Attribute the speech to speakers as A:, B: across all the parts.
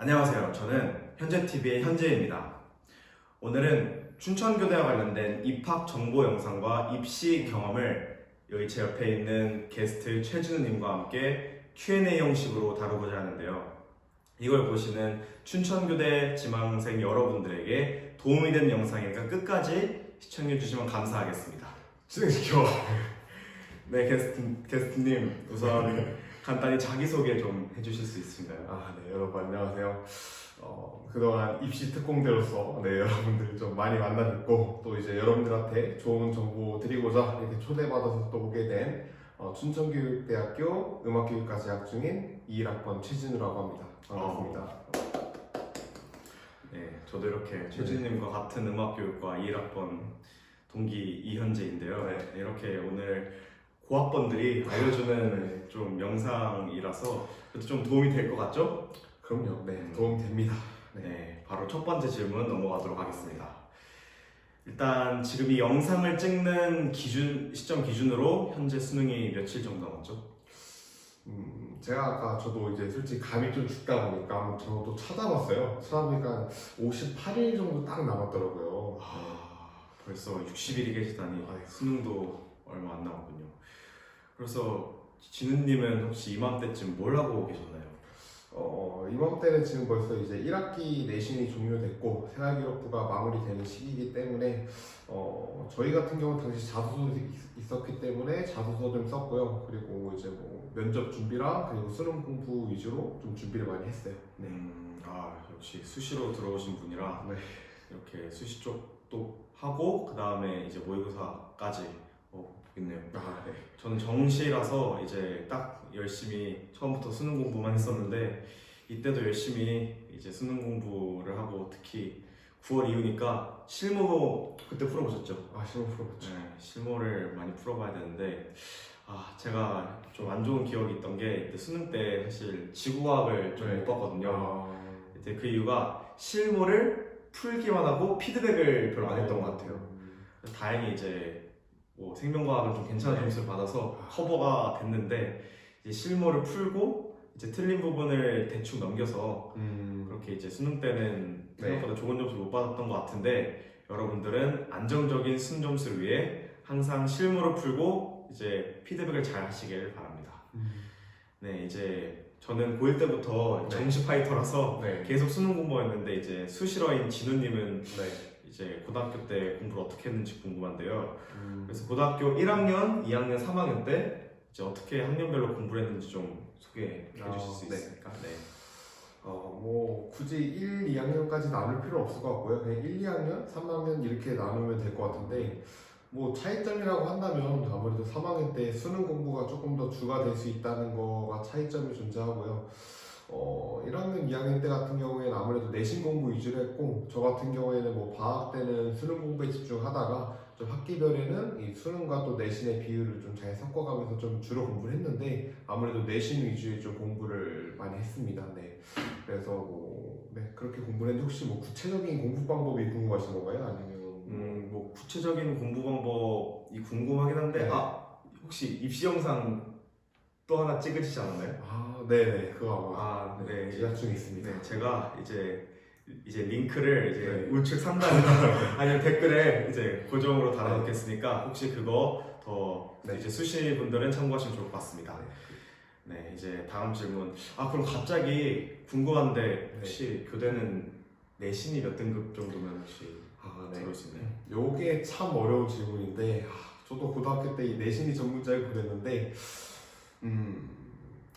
A: 안녕하세요. 저는 현재TV의 현재입니다. 오늘은 춘천교대와 관련된 입학 정보 영상과 입시 경험을 여기 제 옆에 있는 게스트 최진우님과 함께 Q&A 형식으로 다루고자 하는데요. 이걸 보시는 춘천교대 지망생 여러분들에게 도움이 되는 영상이니까 끝까지 시청해 주시면 감사하겠습니다.
B: 진행시켜.
A: 네, 게스트, 게스트님 우선 간단히 자기 소개 좀 해주실 수 있으신가요?
B: 아, 네, 여러분 안녕하세요. 어, 그동안 입시 특공대로서 네, 여러분들 좀 많이 만나뵙고 또 이제 여러분들한테 좋은 정보 드리고자 이렇게 초대받아서 또 오게 된 어, 춘천교육대학교 음악교육과 재학 중인 21학번 최진우라고 합니다. 반갑습니다.
A: 네, 저도 이렇게 최진님과 같은 음악교육과 21학번 동기 이현재인데요.
B: 네.
A: 이렇게 오늘 고학번들이 알려주는 좀 영상이라서 그래도 좀 도움이 될 것 같죠?
B: 그럼요. 네, 도움 됩니다.
A: 네, 바로 첫 번째 질문 넘어가도록 하겠습니다. 일단 지금 이 영상을 찍는 기준 시점 기준으로 현재 수능이 며칠 정도 남았죠?
B: 음, 제가 아까 저도 이제 솔직히 감이 좀 죽다 보니까 한번 저도 찾아봤어요. 찾아보니까 58일 정도 딱 남았더라고요.
A: 아, 벌써 60일이 계시다니
B: 아이고.
A: 수능도 얼마 안. 그래서 진우님은 혹시 이맘때쯤 뭘 하고 계셨나요?
B: 어, 이맘때는 지금 벌써 이제 1학기 내신이 종료됐고 생활기록부가 마무리되는 시기이기 때문에 어, 저희 같은 경우는 당시 자소서 있- 있었기 때문에 자소서 좀 썼고요. 그리고 이제 뭐 면접 준비랑 그리고 수능 공부 위주로 좀 준비를 많이 했어요. 네.
A: 음, 아 역시 수시로 들어오신 분이라
B: 네.
A: 이렇게 수시 쪽도 하고 그 다음에 이제 모의고사까지 어, 보겠네요.
B: 아, 네.
A: 저는 정시라서 이제 딱 열심히 처음부터 수능 공부만 했었는데 이때도 열심히 이제 수능 공부를 하고 특히 9월 이후니까 실무 그때 풀어보셨죠?
B: 아, 시험 풀어봤죠.
A: 네, 실무를 많이 풀어봐야 되는데 아 제가 좀 안 좋은 기억이 있던 게 이때 수능 때 사실 지구과학을 좀
B: 네.
A: 못 봤거든요.
B: 아,
A: 이제 그 이유가 실무를 풀기만 하고 피드백을 별로 안 했던 것 같아요. 그래서 다행히 이제 뭐 생명과학은 좀 괜찮은
B: 네.
A: 점수를 받아서 커버가 됐는데 이제 실무를 풀고 이제 틀린 부분을 대충 넘겨서
B: 음,
A: 그렇게 이제 수능 때는
B: 네.
A: 생각보다 좋은 점수를 못 받았던 것 같은데 여러분들은 안정적인 수능 점수를 위해 항상 실무를 풀고 이제 피드백을 잘 하시길 바랍니다.
B: 음,
A: 네 이제 저는 고1 때부터
B: 네.
A: 정시 파이터라서
B: 네.
A: 계속 수능 공부했는데 이제 수시러인 진우님은
B: 네.
A: 이제 고등학교 때 공부를 어떻게 했는지 궁금한데요.
B: 음,
A: 그래서 고등학교 1학년, 2학년, 3학년 때 이제 어떻게 학년별로 공부를 했는지 좀 소개해 주실
B: 아,
A: 수
B: 네.
A: 있을까? 네.
B: 어, 뭐 굳이 1, 2학년까지 나눌 필요 없을 것 같고요. 그냥 1, 2학년, 3학년 이렇게 나누면 될 것 같은데 뭐 차이점이라고 한다면 아무래도 3학년 때 수능 공부가 조금 더 주가 될 수 있다는 거가 차이점이 존재하고요. 어, 1학년, 2학년 때 같은 경우에는 아무래도 내신 공부 위주로 했고 저 같은 경우에는 뭐 방학 때는 수능 공부에 집중하다가 좀 학기별에는 이 수능과 또 내신의 비율을 좀 잘 섞어가면서 좀 주로 공부를 했는데 아무래도 내신 위주의 좀 공부를 많이 했습니다. 네. 그래서 뭐 네, 그렇게 공부를 했는데 혹시 뭐 구체적인 공부 방법이 궁금하신 건가요? 아니면
A: 음, 뭐 구체적인 공부 방법이 궁금하긴 한데
B: 네.
A: 아 혹시 입시 영상 또 하나 찍으시지 않았나요?
B: 아, 네네 그거 아마
A: 아, 네.
B: 제작 중에 있습니다.
A: 네, 제가 이제 이제 링크를 이제
B: 네.
A: 우측 상단이나 아니면 댓글에 이제 고정으로 달아놓겠으니까 혹시 그거 더
B: 네.
A: 이제 수시 분들은 참고하시면 좋을 것 같습니다. 네, 이제 다음 질문. 아 그럼 갑자기 궁금한데 혹시 교대는 내신이 몇 등급 정도면 혹시
B: 아, 네.
A: 들어올 수 있나요?
B: 요게 참 어려운 질문인데 아, 저도 고등학교 때 이 내신이 전문자이고 그랬는데 음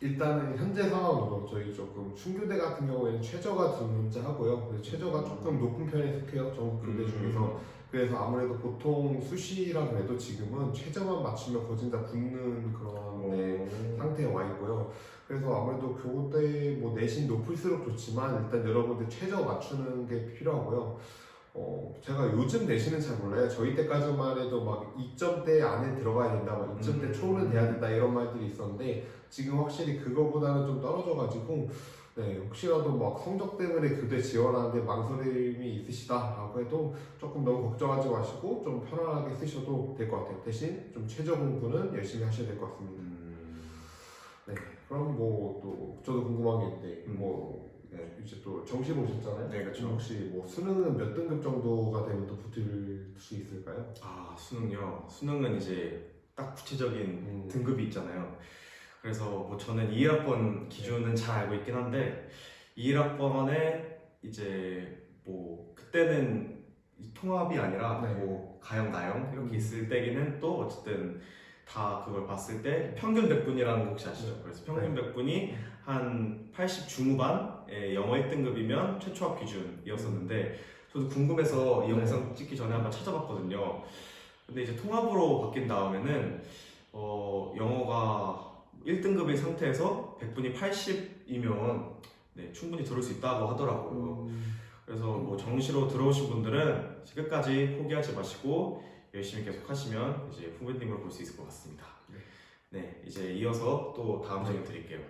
B: 일단은 현재 상황으로 저희 조금 충교대 같은 경우에는 최저가 전문자하고요. 그래서 최저가 조금 높은 편에 속해요. 전국 교대 중에서 그래서 아무래도 보통 수시라 그래도 지금은 최저만 맞추면 거진 다 붙는 그런 네, 상태에 와 있고요. 그래서 아무래도 교대 뭐 내신 높을수록 좋지만 일단 여러분들 최저 맞추는 게 필요하고요. 어, 제가 요즘 내신은 잘 몰라요. 저희 때까지만 해도 막 2점대 안에 들어가야 된다, 막 2점대
A: 음.
B: 초는 돼야 된다 이런 말들이 있었는데 지금 확실히 그거보다는 좀 떨어져가지고 네, 혹시라도 막 성적 때문에 교대 지원하는데 망설임이 있으시다라고 해도 조금 너무 걱정하지 마시고 좀 편안하게 쓰셔도 될 것 같아요. 대신 좀 최저 공부는 열심히 하셔야 될 것 같습니다.
A: 음,
B: 네, 그럼 뭐 또 저도 궁금한 게 있는데
A: 음.
B: 뭐 네, 이제 또 정시 보셨잖아요.
A: 네, 그렇죠.
B: 혹시 뭐 수능은 몇 등급 정도가 되면 또 붙을 수 있을까요?
A: 아 수능요. 수능은 이제 딱 구체적인
B: 음.
A: 등급이 있잖아요. 그래서 뭐 저는 2학번 기준은 잘 알고 있긴 한데 2학번에 이제 뭐 그때는 통합이 아니라
B: 네.
A: 뭐 가형 나형 이렇게
B: 음.
A: 있을 때기는 또 어쨌든 다 그걸 봤을 때 평균 100분이라는 거 혹시 아시죠?
B: 네.
A: 그래서 평균 100분이 한 80 중후반의 영어 1등급이면 최초합 기준이었었는데 저도 궁금해서 이
B: 네.
A: 영상 찍기 전에 한번 찾아봤거든요. 근데 이제 통합으로 바뀐 다음에는 어, 영어가 1등급인 상태에서 100분이 80이면 네, 충분히 들을 수 있다고 하더라고요.
B: 음,
A: 그래서 뭐 정시로 들어오신 분들은 끝까지 포기하지 마시고 열심히 계속 하시면 이제 후배님을 볼 수 있을 것 같습니다.
B: 네.
A: 네, 이제 이어서 또 다음 질문 드릴게요.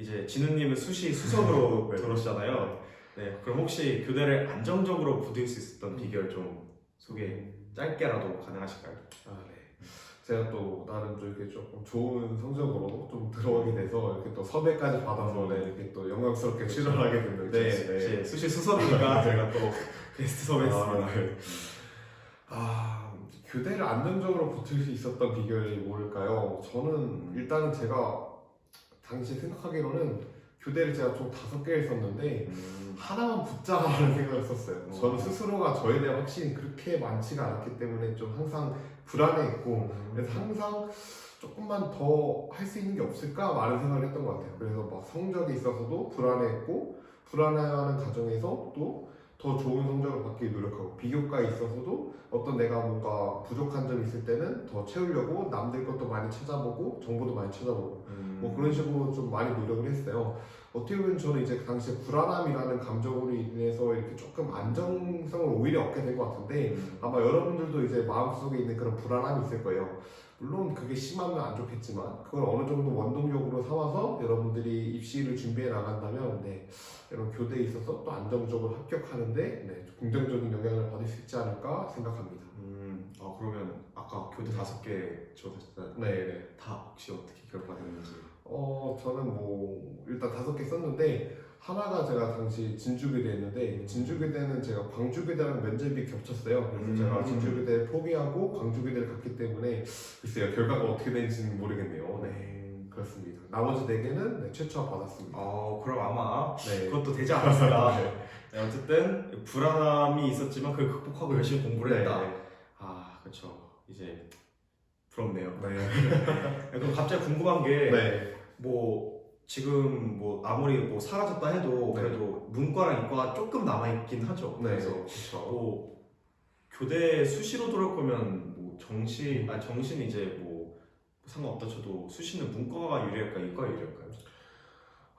A: 이제 진우님은 수시 수석으로
B: 네.
A: 들어오시잖아요. 네, 그럼 혹시 교대를 안정적으로 붙을 수 있었던 비결 좀 소개 짧게라도 가능하실까요?
B: 아, 네. 제가 또 나름 좀 이렇게 조금 좋은 성적으로 좀 들어오게 돼서 이렇게 또 섭외까지 받아서 네, 이렇게 또 영광스럽게 출연하게 됐는데 네.
A: 이제 수시 수석이니까 제가 또 게스트 섭외했습니다.
B: 아, 네. 아, 교대를 안정적으로 붙을 수 있었던 비결이 뭘까요? 저는 일단은 제가 당시 생각하기로는 교대를 제가 총 다섯 개 했었는데
A: 음,
B: 하나만 붙자라는 생각을 했었어요.
A: 어.
B: 저는 스스로가 저에 대한 확신이 그렇게 많지가 않았기 때문에 좀 항상 불안해했고 그래서 항상 조금만 더 할 수 있는 게 없을까 많은 생각을 했던 것 같아요. 그래서 막 성적에 있어서도 불안해했고 불안해하는 과정에서 또 더 좋은 성적을 받기 노력하고 비교과에 있어서도 어떤 내가 뭔가 부족한 점이 있을 때는 더 채우려고 남들 것도 많이 찾아보고 정보도 많이 찾아보고
A: 음,
B: 뭐 그런 식으로 좀 많이 노력을 했어요. 어떻게 보면 저는 이제 그 당시에 불안함이라는 감정으로 인해서 이렇게 조금 안정성을 오히려 얻게 된 것 같은데
A: 음,
B: 아마 여러분들도 이제 마음속에 있는 그런 불안함이 있을 거예요. 물론 그게 심하면 안 좋겠지만 그걸 어느 정도 원동력으로 삼아서 여러분들이 입시를 준비해 나간다면 네, 이런 교대에 있어서 또 안정적으로 합격하는데 네, 긍정적인 영향을 받을 수 있지 않을까 생각합니다.
A: 음, 아 그러면 아까 교대 다섯 개 적었잖아요.
B: 네, 네.
A: 다 혹시 어떻게 결과됐는지.
B: 어 저는 뭐 일단 다섯 개 썼는데 하나가 제가 당시 진주교대였는데 진주교대는 제가 광주교대랑 면접이 겹쳤어요. 그래서
A: 음.
B: 제가 진주교대 포기하고 광주교대를 갔기 때문에 글쎄요 결과가 어떻게 되는지는 모르겠네요. 네
A: 음,
B: 그렇습니다. 나머지 네 개는 네, 최초합 받았습니다.
A: 어 그럼 아마
B: 네.
A: 그것도 되지 않았을까. 네, 어쨌든 불안함이 있었지만 그걸 극복하고 열심히 공부를 했다.
B: 네.
A: 아 그렇죠. 이제 부럽네요.
B: 네.
A: 그럼 갑자기 궁금한 게
B: 네.
A: 뭐 지금 뭐 아무리 뭐 사라졌다 해도
B: 네.
A: 그래도 문과랑 이과가 조금 남아 있긴 하죠.
B: 네.
A: 그래서
B: 그렇죠.
A: 뭐 교대 수시로 들어올 거면 뭐 정시 아 정시는 이제 뭐 상관없다 쳐도 수시는 문과가 유리할까 이과가 유리할까요?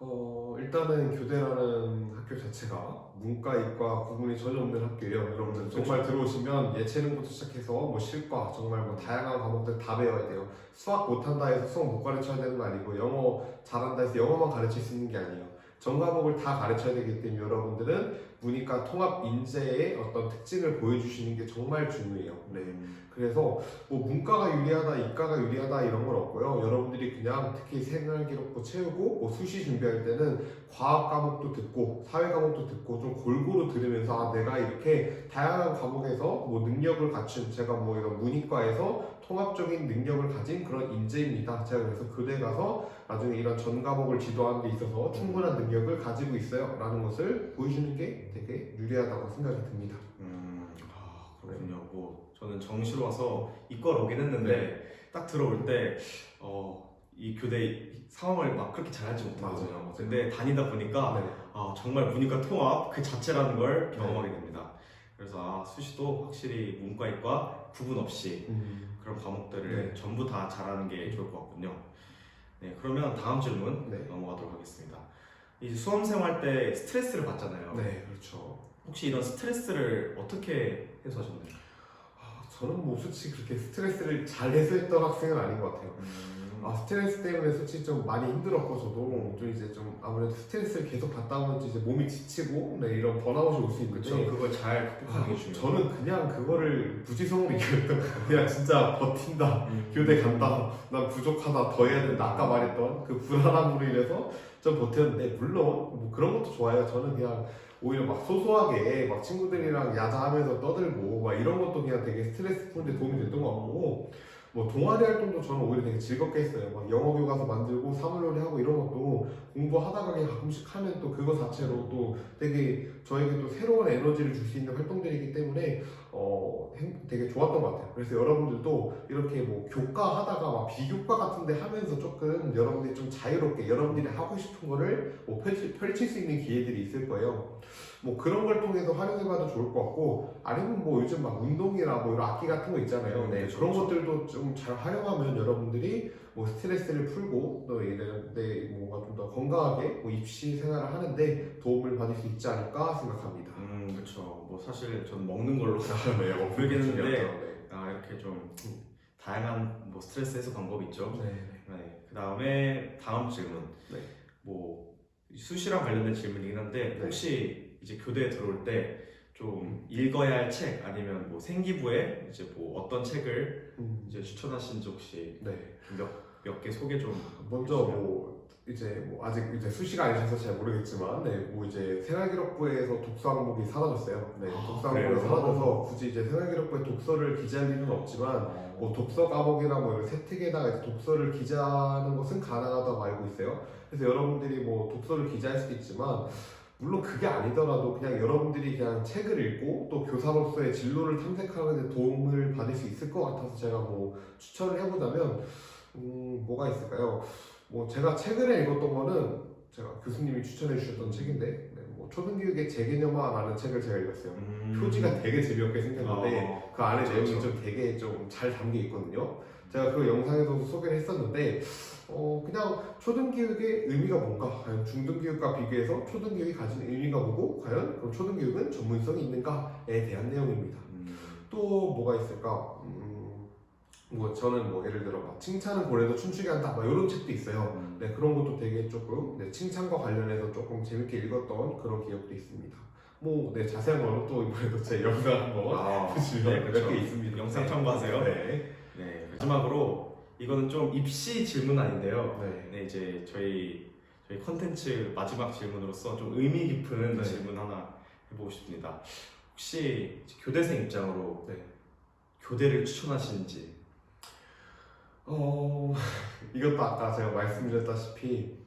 B: 어, 일단은 교대라는 학교 자체가 문과, 이과 구분이 전혀 없는 학교예요. 여러분들. 정말 들어오시면 예체능부터 시작해서 뭐 실과 정말 뭐 다양한 과목들 다 배워야 돼요. 수학 못한다 해서 수학 못 가르쳐야 되는 거 아니고 영어 잘한다 해서 영어만 가르칠 수 있는 게 아니에요. 전 과목을 다 가르쳐야 되기 때문에 여러분들은 문이과 통합 인재의 어떤 특징을 보여주시는 게 정말 중요해요. 네. 그래서 뭐 문과가 유리하다, 이과가 유리하다 이런 건 없고요. 여러분들이 그냥 특히 생활 기록부 채우고 뭐 수시 준비할 때는 과학 과목도 듣고 사회 과목도 듣고 좀 골고루 들으면서 아 내가 이렇게 다양한 과목에서 뭐 능력을 갖춘 제가 뭐 이런 문이과에서 통합적인 능력을 가진 그런 인재입니다. 제가 그래서 교대 가서 나중에 이런 전 과목을 지도하는 데 있어서 충분한 능력을 가지고 있어요 라는 것을 보여주는 게 되게 유리하다고 생각이 듭니다.
A: 음, 아, 그렇군요. 뭐 저는 정시로 와서 이과로 오긴 했는데 딱 들어올 때 어, 이 교대 상황을 막 그렇게 잘하지 못하거든요.
B: 맞아요.
A: 근데 다니다 보니까
B: 네.
A: 아, 정말 문이과 통합 그 자체라는 걸 경험하게 됩니다. 그래서 아, 수시도 확실히 문과 이과 구분 없이
B: 음,
A: 그런 과목들을
B: 네.
A: 전부 다 잘하는 게 좋을 것 같군요. 네, 그러면 다음 질문
B: 네.
A: 넘어가도록 하겠습니다. 이 수험생활 때 스트레스를 받잖아요.
B: 네, 그렇죠.
A: 혹시 이런 스트레스를 어떻게 해소하셨나요?
B: 아, 저는 뭐 솔직히 그렇게 스트레스를 잘 해소했던 학생은 아닌 것 같아요.
A: 음,
B: 아 스트레스 때문에 솔직히 좀 많이 힘들었고 저도 좀 이제 좀 아무래도 스트레스를 계속 받다 보니 이제 몸이 지치고 네, 이런 번아웃이 올 수 있는데.
A: 그걸 잘 극복하는 게 중요해요.
B: 저는 그냥 그거를 무지성으로 이겼던 것 같아요. 그냥 진짜 버틴다.
A: 음.
B: 교대 간다. 난 부족하다. 더 해야 된다. 아까 말했던 그 불안함으로 인해서 좀 버텼는데 물론 뭐 그런 것도 좋아요. 저는 그냥 오히려 막 소소하게 막 친구들이랑 야자하면서 떠들고 막 이런 것도 그냥 되게 스트레스 푸는데 도움이 됐던 것 같고 뭐 동아리 활동도 저는 오히려 되게 즐겁게 했어요. 막 영어 교과서 만들고 사물놀이 하고 이런 것도 공부하다가 가끔씩 하면 또 그거 자체로 또 되게 저에게 또 새로운 에너지를 줄 수 있는 활동들이기 때문에 어 행- 되게 좋았던 것 같아요. 그래서 여러분들도 이렇게 뭐 교과 하다가 막 비교과 같은데 하면서 조금 여러분들이 좀 자유롭게 여러분들이 하고 싶은 거를 뭐 펼칠, 펼칠 수 있는 기회들이 있을 거예요. 뭐 그런 걸 통해서 활용해봐도 좋을 것 같고 아니면 뭐 요즘 막 운동이나 뭐 이런 악기 같은 거 있잖아요. 네,
A: 그렇죠,
B: 그런. 것들도 좀 잘 활용하면 여러분들이 뭐 스트레스를 풀고 또 이런데 뭔가 좀 더 건강하게 뭐 입시 생활을 하는데 도움을 받을 수 있지 않을까 생각합니다.
A: 음, 그렇죠. 뭐 사실 저는 먹는 걸로
B: 네, 어,
A: 모르겠는데. 아, 이렇게 좀 다양한 뭐 스트레스 해소 방법이 있죠.
B: 네. 네.
A: 네. 그 다음에 다음 질문.
B: 네.
A: 뭐 수시랑 관련된 질문이긴 한데
B: 네.
A: 혹시 이제 교대에 들어올 때 좀 읽어야 할 책 아니면 뭐 생기부에 이제 뭐 어떤 책을
B: 음,
A: 이제 추천하시는지 혹시
B: 네.
A: 몇몇 개 소개 좀
B: 먼저 뭐 이제 뭐 아직 이제 수시가 아니셔서 잘 모르겠지만 네, 뭐 이제 생활기록부에서 독서 항목이 사라졌어요. 네,
A: 아,
B: 독서
A: 그래요?
B: 항목이 사라져서 굳이 이제 생활기록부에 독서를 기재할 일은 없지만 뭐 독서 과목이나 뭐 이런 세특에다가 이제 독서를 기재하는 것은 가능하다고 알고 있어요. 그래서 여러분들이 뭐 독서를 기재할 수도 있지만 물론 그게 아니더라도 그냥 여러분들이 그냥 책을 읽고 또 교사로서의 진로를 탐색하는 데 도움을 받을 수 있을 것 같아서 제가 뭐 추천을 해보자면 음 뭐가 있을까요? 뭐 제가 최근에 읽었던 거는 제가 교수님이 추천해 주셨던 책인데 네, 뭐 초등교육의 재개념화라는 책을 제가 읽었어요.
A: 음.
B: 표지가 되게 재미없게 생겼는데
A: 어,
B: 그 안에
A: 그렇죠,
B: 내용이
A: 그렇죠.
B: 좀 되게 좀 잘 담겨 있거든요. 제가 그 영상에서도 소개를 했었는데, 어, 그냥 초등교육의 의미가 뭔가, 과연 중등교육과 비교해서 초등교육이 가진 의미가 뭐고, 과연 그럼 초등교육은 전문성이 있는가에 대한 내용입니다.
A: 음.
B: 또 뭐가 있을까? 음, 뭐 저는 뭐 예를 들어 막 칭찬은 고래도 춤추게 한다, 막 이런 책도 있어요.
A: 음.
B: 네, 그런 것도 되게 조금 네, 칭찬과 관련해서 조금 재밌게 읽었던 그런 기억도 있습니다. 뭐, 네, 자세한 거는 또 이번에도 제 영상 한번
A: 아,
B: 보시면
A: 네,
B: 몇
A: 그렇죠.
B: 개 있습니다.
A: 영상 참고하세요.
B: 네.
A: 네, 마지막으로 이거는 좀 입시 질문 아닌데요.
B: 네.
A: 네, 이제 저희 저희 컨텐츠 마지막 질문으로서 좀 의미 깊은
B: 네.
A: 질문 하나 해보고 싶습니다. 혹시 교대생 입장으로
B: 네.
A: 교대를 추천하시는지?
B: 어, 이것도 아까 제가 말씀드렸다시피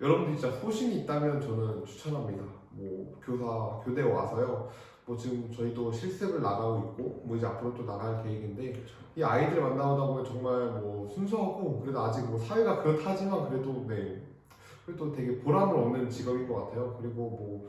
B: 여러분들이 진짜 소신이 있다면 저는 추천합니다. 뭐 교사 교대 와서요. 뭐 지금 저희도 실습을 나가고 있고 뭐 이제 앞으로 또 나갈 계획인데 이 아이들 만나다 보면 정말 뭐 순수하고 그래도 아직 뭐 사회가 그렇다지만 그래도 네 그래도 되게 보람을 얻는 직업인 것 같아요. 그리고 뭐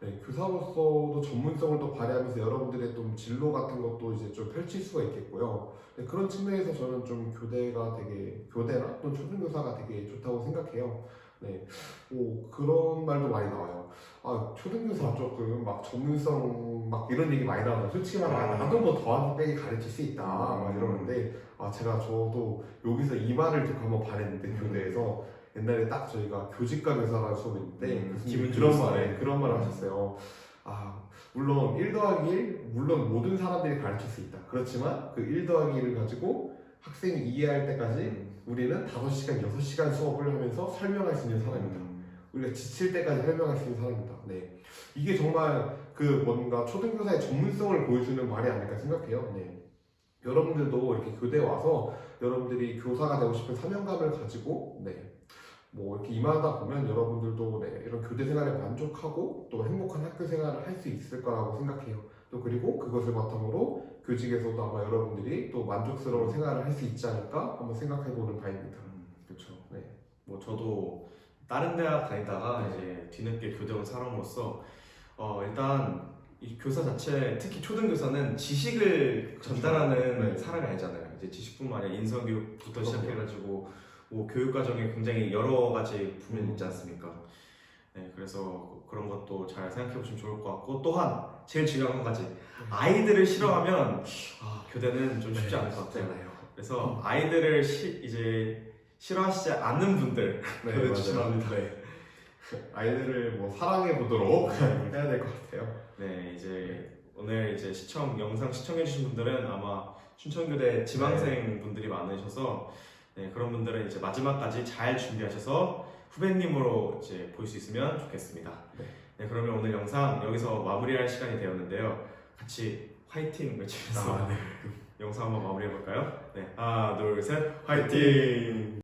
B: 네, 교사로서도 전문성을 또 발휘하면서 여러분들의 좀 진로 같은 것도 이제 좀 펼칠 수가 있겠고요. 네, 그런 측면에서 저는 좀 교대가 되게 교대나 또 초등교사가 되게 좋다고 생각해요. 네, 뭐 그런 말도 많이 나와요. 아 초등교사 조금 막 전문성 막 이런 얘기 많이 나와요. 솔직히 말하면 나도 뭐 더하기 빼기 가르칠 수 있다 막 이러는데 아 제가 저도 여기서 이 말을 듣고 한번 반했는데
A: 음.
B: 교대에서 옛날에 딱 저희가 교직과 교사라는 수업이 있는데
A: 음, 기분
B: 그런. 말에 그런 말을 하셨어요. 아 물론 1 더하기 1 물론 모든 사람들이 가르칠 수 있다. 그렇지만 그 1 더하기 1을 가지고 학생이 이해할 때까지
A: 음.
B: 우리는 5시간, 6시간 수업을 하면서 설명할 수 있는.
A: 음.
B: 우리가 지칠 때까지 설명할 수 있는 사람이다. 네. 이게 정말 그 뭔가 초등교사의 전문성을 보여주는 말이 아닐까 생각해요. 네. 여러분들도 이렇게 교대에 와서 여러분들이 교사가 되고 싶은 사명감을 가지고 네. 뭐 이렇게 임하다 보면 여러분들도 네, 이런 교대 생활에 만족하고 또 행복한 학교 생활을 할 수 있을 거라고 생각해요. 또 그리고 그것을 바탕으로 교직에서도 아마 여러분들이 또 만족스러운 생활을 할 수 있지 않을까 한번 생각해 보는 바입니다.
A: 음, 그렇죠.
B: 네.
A: 뭐 저도 다른 대학 다니다가
B: 네.
A: 이제 뒤늦게 교대 온 사람으로서 어, 일단 이 교사 자체 특히 초등 교사는 지식을
B: 그렇죠.
A: 전달하는
B: 네.
A: 사람이 아니잖아요. 이제 지식뿐만 아니라 인성 교육부터
B: 그럼요.
A: 시작해가지고 뭐 교육 과정에 굉장히 여러 가지 부면이
B: 음.
A: 있지 않습니까? 네, 그래서 그런 것도 잘 생각해 보시면 좋을 것 같고 또한 제일 중요한 한 가지 아이들을 싫어하면 아, 교대는 좀 쉽지 않을 것 같아요.
B: 네.
A: 그래서 아이들을 시, 이제 싫어하시지 않는 분들
B: 네, 맞아요.
A: 추천합니다.
B: 네. 아이들을 뭐 사랑해 보도록 해야 될 것 같아요.
A: 네, 이제 오늘 이제 시청 영상 시청해 주신 분들은 아마 춘천교대 지망생 분들이 많으셔서 네, 그런 분들은 이제 마지막까지 잘 준비하셔서 후배님으로 이제 볼 수 있으면 좋겠습니다.
B: 네.
A: 네, 그러면 오늘 영상 여기서 마무리할 시간이 되었는데요. 같이 화이팅 외치면서
B: 아, 네.
A: 영상 한번 마무리해 볼까요? 네, 하나, 둘, 셋, 화이팅!